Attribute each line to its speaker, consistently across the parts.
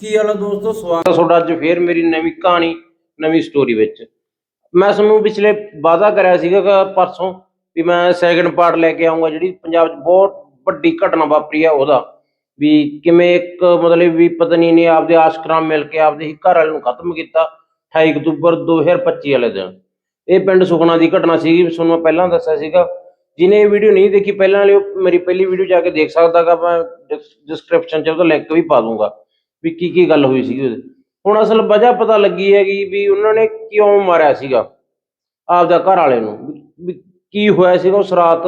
Speaker 1: ਕੀ ਹਾਲ ਹੈ ਦੋਸਤੋ? ਸਵਾਗਤ ਹੈ ਤੁਹਾਡਾ ਅੱਜ ਫੇਰ ਮੇਰੀ ਨਵੀਂ ਕਹਾਣੀ, ਨਵੀਂ ਸਟੋਰੀ ਵਿੱਚ। ਮੈਂ ਤੁਹਾਨੂੰ ਪਿਛਲੇ ਵਾਅਦਾ ਕਰਿਆ ਸੀਗਾ ਕਿ ਪਰਸੋਂ ਵੀ ਮੈਂ ਸੈਕਿੰਡ ਪਾਰਟ ਲੈ ਕੇ ਆਉਂਗਾ ਜਿਹੜੀ ਪੰਜਾਬ 'ਚ ਬਹੁਤ ਵੱਡੀ ਘਟਨਾ ਵਾਪਰੀ ਆ ਉਹਦਾ। ਵੀ ਕਿਵੇਂ ਇੱਕ ਮਤਲਬ ਵੀ ਪਤਨੀ ਨੇ ਆਪਦੇ ਆਸ਼ਕਰਾਂ ਮਿਲ ਕੇ ਆਪਦੇ ਹੀ ਘਰ ਵਾਲੇ ਨੂੰ ਖਤਮ ਕੀਤਾ 28 ਅਕਤੂਬਰ 2025 ਵਾਲੇ ਦਿਨ। ਇਹ ਪਿੰਡ ਸੁਖਣਾ ਦੀ ਘਟਨਾ ਸੀਗੀ ਤੁਹਾਨੂੰ ਮੈਂ ਪਹਿਲਾਂ ਦੱਸਿਆ ਸੀਗਾ। ਜਿਹਨੇ ਇਹ ਵੀਡੀਓ ਨਹੀਂ ਦੇਖੀ, ਪਹਿਲਾਂ ਵਾਲੀ ਮੇਰੀ ਪਹਿਲੀ ਵੀਡੀਓ ਜਾ ਕੇ ਦੇਖ ਸਕਦਾਗਾ ਮੈਂ ਡਿਸਕ੍ਰਿਪਸ਼ਨ 'ਚ ਉਹਦਾ ਲਿੰਕ ਵੀ ਪਾ ਦੂੰਗਾ ਵੀ ਕੀ ਕੀ ਗੱਲ ਹੋਈ ਸੀਗੀ ਉਹਦੇ। ਹੁਣ ਅਸਲ ਵਜ੍ਹਾ ਪਤਾ ਲੱਗੀ ਹੈਗੀ ਵੀ ਉਹਨਾਂ ਨੇ ਕਿਉਂ ਮਾਰਿਆ ਸੀਗਾ ਆਪਦਾ ਘਰ ਵਾਲੇ ਨੂੰ। ਵੀ- ਕੀ ਹੋਇਆ ਸੀਗਾ ਉਸ ਰਾਤ?